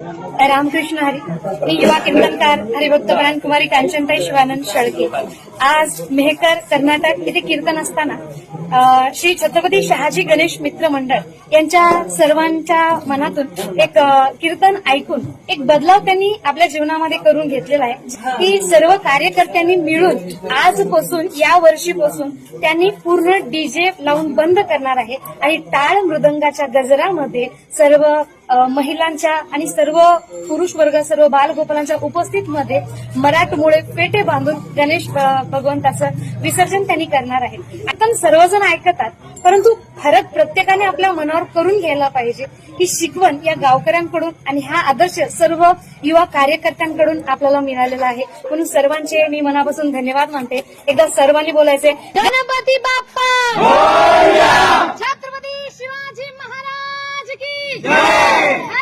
रामकृष्ण हरी मी युवा कीर्तनकार हरिभक्त कुमारी कांचनताई शिवानंद शेळके. आज मेहकर कर्नाटक येथे कीर्तन असताना श्री छत्रपती शहाजी गणेश मित्र मंडळ यांच्या सर्वांच्या मनातून एक कीर्तन ऐकून एक बदलाव त्यांनी आपल्या जीवनामध्ये करून घेतलेला आहे. की सर्व कार्यकर्त्यांनी मिळून आजपासून या वर्षीपासून त्यांनी पूर्ण डीजे लावून बंद करणार आहे. आणि टाळ मृदंगाच्या गजरामध्ये सर्व महिलांच्या आणि सर्व पुरुष वर्ग सर्व बालगोपालांच्या उपस्थितीमध्ये मराठमोळे पेटे बांधून गणेश भगवंताचं विसर्जन त्यांनी करणार आहे. आपण सर्वजण ऐकतात परंतु फरक प्रत्येकाने आपल्या मनावर करून घ्यायला पाहिजे ही शिकवण या गावकऱ्यांकडून आणि हा आदर्श सर्व युवा कार्यकर्त्यांकडून आपल्याला मिळालेला आहे. म्हणून सर्वांचे मी मनापासून धन्यवाद मानते. एकदा सर्वांनी बोलायचे गणपती बाप्पा! छत्रपती